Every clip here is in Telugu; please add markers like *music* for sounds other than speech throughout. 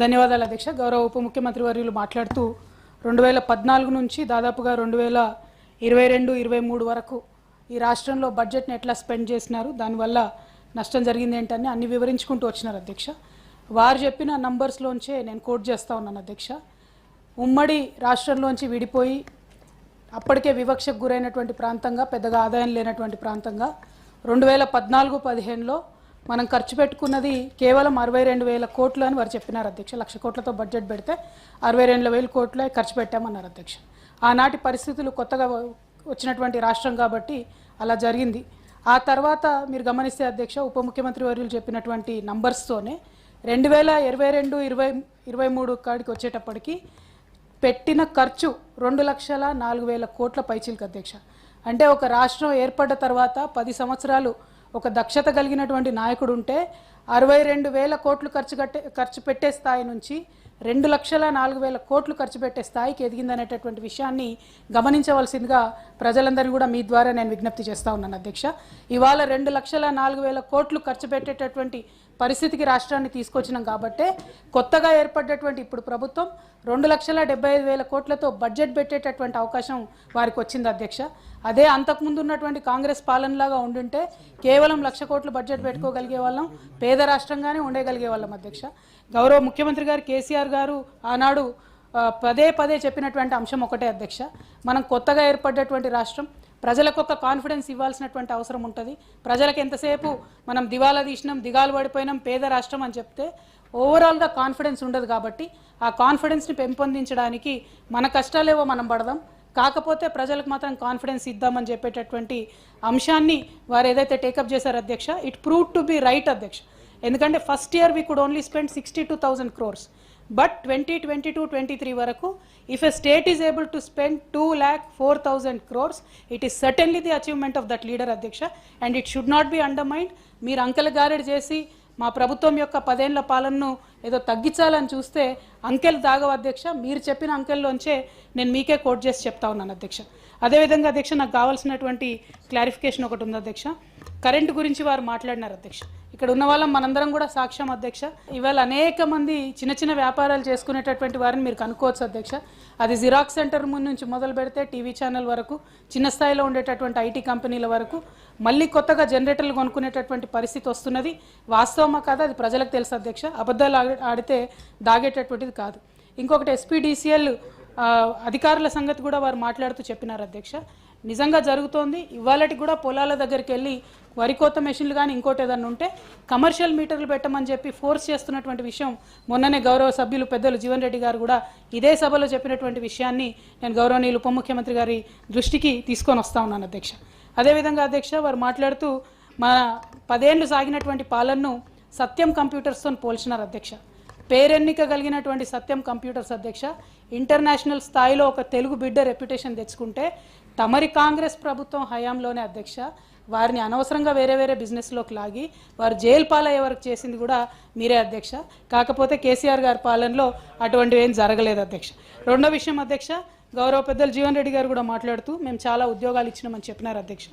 ధన్యవాదాలు అధ్యక్ష. గౌరవ ఉప ముఖ్యమంత్రి వర్యులు మాట్లాడుతూ రెండు వేల పద్నాలుగు నుంచి దాదాపుగా రెండు వేల ఇరవై రెండు ఇరవై మూడు వరకు ఈ రాష్ట్రంలో బడ్జెట్ని ఎట్లా స్పెండ్ చేసినారు దానివల్ల నష్టం జరిగింది ఏంటని అన్ని వివరించుకుంటూ వచ్చినారు అధ్యక్ష. వారు చెప్పిన నంబర్స్లోంచే నేను కోట్ చేస్తా ఉన్నాను అధ్యక్ష. ఉమ్మడి రాష్ట్రంలోంచి విడిపోయి అప్పటికే వివక్షకు గురైనటువంటి ప్రాంతంగా పెద్దగా ఆదాయం లేనటువంటి ప్రాంతంగా రెండు వేల పద్నాలుగు పదిహేనులో మనం ఖర్చు పెట్టుకున్నది కేవలం అరవై రెండు వేల కోట్లు అని వారు చెప్పినారు అధ్యక్ష. లక్ష కోట్లతో బడ్జెట్ పెడితే అరవై రెండు వేల కోట్లే ఖర్చు పెట్టామన్నారు అధ్యక్ష. ఆనాటి పరిస్థితులు కొత్తగా వచ్చినటువంటి రాష్ట్రం కాబట్టి అలా జరిగింది. ఆ తర్వాత మీరు గమనిస్తే అధ్యక్ష ఉప ముఖ్యమంత్రి వర్యులు చెప్పినటువంటి నంబర్స్తోనే రెండు వేల ఇరవై రెండు ఇరవై ఇరవై మూడు కాడికి వచ్చేటప్పటికి పెట్టిన ఖర్చు రెండు లక్షల నాలుగు వేల కోట్ల పైచిలకు అధ్యక్ష. అంటే ఒక రాష్ట్రం ఏర్పడ్డ తర్వాత పది సంవత్సరాలు ఒక దక్షత కలిగినటువంటి నాయకుడు ఉంటే అరవై రెండు వేల కోట్లు ఖర్చు కట్టే ఖర్చు పెట్టే స్థాయి నుంచి రెండు లక్షల నాలుగు వేల కోట్లు ఖర్చు పెట్టే స్థాయికి ఎదిగిందనేటటువంటి విషయాన్ని గమనించవలసిందిగా ప్రజలందరినీ కూడా మీ ద్వారా నేను విజ్ఞప్తి చేస్తా ఉన్నాను అధ్యక్ష. ఇవాళ రెండు లక్షల నాలుగు వేల కోట్లు ఖర్చు పెట్టేటటువంటి పరిస్థితికి రాష్ట్రాన్ని తీసుకొచ్చినాం కాబట్టే కొత్తగా ఏర్పడ్డటువంటి ఇప్పుడు ప్రభుత్వం రెండు లక్షల డెబ్బై ఐదు వేల కోట్లతో బడ్జెట్ పెట్టేటటువంటి అవకాశం వారికి వచ్చింది అధ్యక్ష. అదే అంతకుముందు ఉన్నటువంటి కాంగ్రెస్ పాలనలాగా ఉండుంటే కేవలం లక్ష కోట్లు బడ్జెట్ పెట్టుకోగలిగే వాళ్ళం పేద రాష్ట్రంగానే ఉండగలిగే వాళ్ళం అధ్యక్ష. గౌరవ ముఖ్యమంత్రి గారు కేసీఆర్ గారు ఆనాడు పదే పదే చెప్పినటువంటి అంశం ఒకటే అధ్యక్ష. మనం కొత్తగా ఏర్పడ్డటువంటి రాష్ట్రం ప్రజలకు ఒక కాన్ఫిడెన్స్ ఇవ్వాల్సినటువంటి అవసరం ఉంటుంది. ప్రజలకు ఎంతసేపు మనం దివాలా తీసినాం దిగాలు పడిపోయినాం పేద రాష్ట్రం అని చెప్తే ఓవరాల్గా కాన్ఫిడెన్స్ ఉండదు కాబట్టి ఆ కాన్ఫిడెన్స్ని పెంపొందించడానికి మన కష్టాలేవో మనం పడదాం. కాకపోతే ప్రజలకు మాత్రం కాన్ఫిడెన్స్ ఇద్దామని చెప్పేటటువంటి అంశాన్ని వారు ఏదైతే టేకప్ చేశారు అధ్యక్ష it prove to be right అధ్యక్ష. ఎందుకంటే first year we could only spend sixty two thousand crores but twenty twenty two twenty three వరకు if a state is able to spend two lakh four thousand crores it is certainly the achievement of that leader అధ్యక్ష. And it should not be undermined మీరు అంకెల గారెడ్ చేసి మా ప్రభుత్వం యొక్క పదేళ్ళ పాలనను ఏదో తగ్గించాలని చూస్తే అంకెల్ దాగవ అధ్యక్ష. మీరు చెప్పిన అంకెల్లోంచే నేను మీకే కోట్ చేసి చెప్తా ఉన్నాను అధ్యక్ష. అదేవిధంగా అధ్యక్ష నాకు కావాల్సినటువంటి క్లారిఫికేషన్ ఒకటి ఉంది అధ్యక్ష. కరెంటు గురించి వారు మాట్లాడినారు అధ్యక్ష. ఇక్కడ ఉన్న వాళ్ళం మనందరం కూడా సాక్ష్యం అధ్యక్ష. ఇవాళ అనేక మంది చిన్న చిన్న వ్యాపారాలు చేసుకునేటటువంటి వారిని మీరు కనుక్కోవచ్చు అధ్యక్ష. అది జిరాక్స్ సెంటర్ ముందు నుంచి మొదలు పెడితే టీవీ ఛానల్ వరకు చిన్న స్థాయిలో ఉండేటటువంటి ఐటీ కంపెనీల వరకు మళ్ళీ కొత్తగా జనరేటర్లు కొనుక్కునేటటువంటి పరిస్థితి వస్తున్నది. వాస్తవమా కాదా? అది ప్రజలకు తెలుసు అధ్యక్ష. అబద్ధాలు ఆడి- ఆడితే దాగేటటువంటిది కాదు. ఇంకొకటి ఎస్పీడీసీఎల్ అధికారుల సంగతి కూడా వారు మాట్లాడుతూ చెప్పినారు అధ్యక్ష. నిజంగా జరుగుతోంది. ఇవాళటి కూడా పొలాల దగ్గరికి వెళ్ళి వరి కోత మెషిన్లు కానీ ఇంకోటి ఏదన్నా ఉంటే కమర్షియల్ మీటర్లు పెట్టమని చెప్పి ఫోర్స్ చేస్తున్నటువంటి విషయం మొన్ననే గౌరవ సభ్యులు పెద్దలు జీవన్ రెడ్డి గారు కూడా ఇదే సభలో చెప్పినటువంటి విషయాన్ని నేను గౌరవనీయులు ఉప ముఖ్యమంత్రి గారి దృష్టికి తీసుకొని వస్తా ఉన్నాను అధ్యక్ష. అదేవిధంగా అధ్యక్ష వారు మాట్లాడుతూ మన పదేళ్ళు సాగినటువంటి పాలనను సత్యం కంప్యూటర్స్తో పోల్చినారు అధ్యక్ష. పేరెన్నిక కలిగినటువంటి సత్యం కంప్యూటర్స్ అధ్యక్ష ఇంటర్నేషనల్ స్థాయిలో ఒక తెలుగు బిడ్డ రెప్యుటేషన్ తెచ్చుకుంటే తమరి కాంగ్రెస్ ప్రభుత్వం హయాంలోనే అధ్యక్ష వారిని అనవసరంగా వేరే వేరే బిజినెస్లోకి లాగి వారు జైలు పాలయ్యే వరకు చేసింది కూడా మీరే అధ్యక్ష. కాకపోతే కేసీఆర్ గారి పాలనలో అటువంటివి ఏం జరగలేదు అధ్యక్ష. రెండో విషయం అధ్యక్ష గౌరవ పెద్దలు జీవన్ రెడ్డి గారు కూడా మాట్లాడుతూ మేము చాలా ఉద్యోగాలు ఇచ్చినామని చెప్పినారు అధ్యక్ష.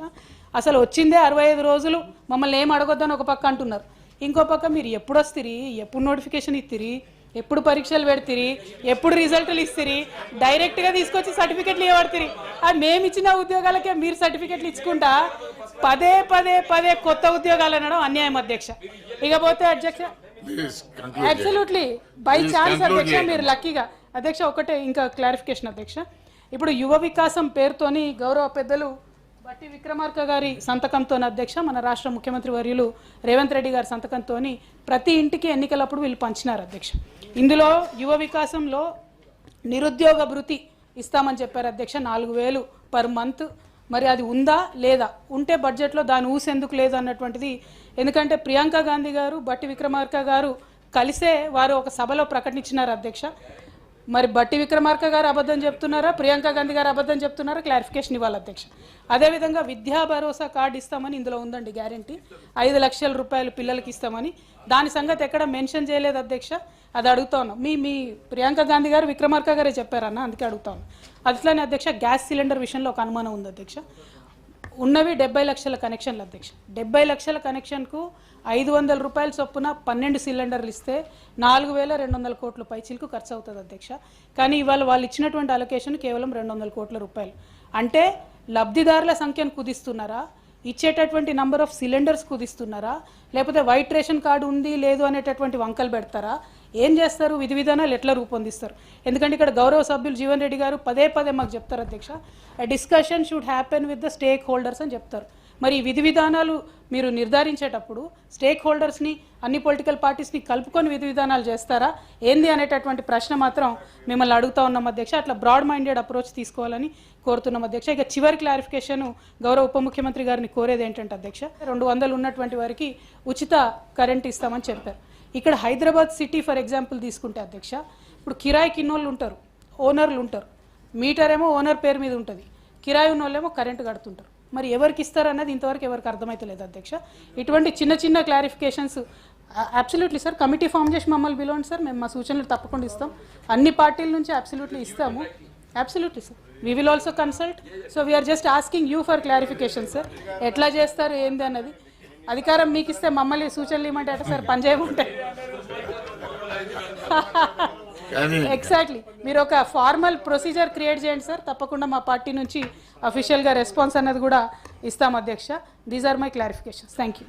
అసలు వచ్చిందే అరవై ఐదు రోజులు మమ్మల్ని ఏం అడగొద్దని ఒక పక్క అంటున్నారు. ఇంకో పక్క మీరు ఎప్పుడు వస్తుంది ఎప్పుడు నోటిఫికేషన్ ఇస్తుంది ఎప్పుడు పరీక్షలు పెడతారు ఎప్పుడు రిజల్ట్లు ఇస్తారు డైరెక్ట్గా తీసుకొచ్చి సర్టిఫికెట్లు ఇవ్వబడుతుంది అది మేము ఇచ్చిన ఉద్యోగాలకే మీరు సర్టిఫికెట్లు ఇచ్చుకుంటా పదే పదే పదే కొత్త ఉద్యోగాలు అనడం అన్యాయం అధ్యక్ష. ఇకపోతే అధ్యక్ష. అబ్సల్యూట్లీ బై ఛాన్స్ అధ్యక్ష. మీరు లక్కీగా అధ్యక్ష ఒకటే ఇంకా క్లారిఫికేషన్ అధ్యక్ష. ఇప్పుడు యువ వికాసం పేరుతోని గౌరవ పెద్దలు బట్టి విక్రమార్క గారి సంతకంతో అధ్యక్ష మన రాష్ట్ర ముఖ్యమంత్రి వర్యులు రేవంత్ రెడ్డి గారి సంతకంతో ప్రతి ఇంటికి ఎన్నికలప్పుడు వీళ్ళు పంచినారు అధ్యక్ష. ఇందులో యువ వికాసంలో నిరుద్యోగ భృతి ఇస్తామని చెప్పారు అధ్యక్ష నాలుగు వేలు పర్ మంత్. మరి అది ఉందా లేదా? ఉంటే బడ్జెట్లో దాని ఊసెందుకు లేదు అన్నటువంటిది. ఎందుకంటే ప్రియాంక గాంధీ గారు బట్టి విక్రమార్క గారు కలిసే వారు ఒక సభలో ప్రకటించినారు అధ్యక్ష. మరి బట్టి విక్రమార్క గారు అబద్ధం చెప్తున్నారా? ప్రియాంక గాంధీ గారు అబద్ధం చెప్తున్నారా? క్లారిఫికేషన్ ఇవ్వాలి అధ్యక్ష. అదేవిధంగా విద్యా భరోసా కార్డు ఇస్తామని ఇందులో ఉందండి గ్యారంటీ. ఐదు లక్షల రూపాయలు పిల్లలకి ఇస్తామని. దాని సంగతి ఎక్కడ మెన్షన్ చేయలేదు అధ్యక్ష. అది అడుగుతాను మీ మీ ప్రియాంక గాంధీ గారు విక్రమార్క గారే చెప్పారన్న అందుకే అడుగుతాను అట్లానే అధ్యక్ష గ్యాస్ సిలిండర్ విషయంలో ఒక అనుమానం ఉంది అధ్యక్ష. ఉన్నవి డెబ్బై లక్షల కనెక్షన్లు అధ్యక్ష. డెబ్బై లక్షల కనెక్షన్కు ఐదు వందల రూపాయల చొప్పున పన్నెండు సిలిండర్లు ఇస్తే నాలుగు వేల రెండు వందల కోట్ల పైచీలకు ఖర్చు అవుతుంది అధ్యక్ష. కానీ ఇవాళ వాళ్ళు ఇచ్చినటువంటి అలొకేషన్ కేవలం రెండు వందల కోట్ల రూపాయలు. అంటే లబ్ధిదారుల సంఖ్యను కుదిస్తున్నారా? ఇచ్చేటటువంటి నంబర్ ఆఫ్ సిలిండర్స్ కుదిస్తున్నారా? లేకపోతే వైట్ రేషన్ కార్డు ఉంది లేదు అనేటటువంటి వంకలు పెడతారా? ఏం చేస్తారు? విధి విధానాలు ఎట్లా రూపొందిస్తారు? ఎందుకంటే ఇక్కడ గౌరవ సభ్యులు జీవన్ రెడ్డి గారు పదే పదే మాకు చెప్తారు అధ్యక్ష. Discussion should happen with the stakeholders అని చెప్తారు. మరి విధి విధానాలు మీరు నిర్ధారించేటప్పుడు స్టేక్ హోల్డర్స్ని అన్ని పొలిటికల్ పార్టీస్ని కలుపుకొని విధి విధానాలు చేస్తారా? ఏంది అనేటటువంటి ప్రశ్న మాత్రం మిమ్మల్ని అడుగుతా ఉన్నాం అధ్యక్ష. అట్లా బ్రాడ్ మైండెడ్ అప్రోచ్ తీసుకోవాలని కోరుతున్నాం అధ్యక్ష. ఇక చివరి క్లారిఫికేషన్ గౌరవ ఉప ముఖ్యమంత్రి గారిని కోరేది ఏంటంటే అధ్యక్ష రెండు వందలు ఉన్నటువంటి వారికి ఉచిత కరెంట్ ఇస్తామని చెప్పారు. ఇక్కడ హైదరాబాద్ సిటీ ఫర్ ఎగ్జాంపుల్ తీసుకుంటే అధ్యక్ష ఇప్పుడు కిరాయి కిన్నోళ్ళు ఉంటారు ఓనర్లు ఉంటారు. మీటర్ ఏమో ఓనర్ పేరు మీద ఉంటుంది. కిరాయి ఉన్న వాళ్ళేమో కరెంటు కడుతుంటారు. మరి ఎవరికి ఇస్తారు అన్నది ఇంతవరకు ఎవరికి అర్థమైతలేదు అధ్యక్ష. ఇటువంటి చిన్న చిన్న clarifications absolutely sir committee form చేసి మమ్మల్ని పిలవండి సార్ మేము మా సూచనలు తప్పకుండా ఇస్తాం. అన్ని పార్టీల నుంచి అబ్సల్యూట్లీ ఇస్తాము. Absolutely sir we will also consult so we are just asking you for clarification sir ఎట్లా చేస్తారు ఏంది అన్నది. అధికారం మీకు ఇస్తే మమ్మల్ని సూచనలు ఇవ్వమంటే అట సార్ పనిచేయమంటే *laughs* ఎగ్జాక్ట్లీ మీరు ఒక ఫార్మల్ ప్రొసీజర్ క్రియేట్ చేయండి సార్. తప్పకుండా మా పార్టీ నుంచి అఫీషియల్గా రెస్పాన్స్ అన్నది కూడా ఇస్తాం అధ్యక్ష. These are my clarifications thank you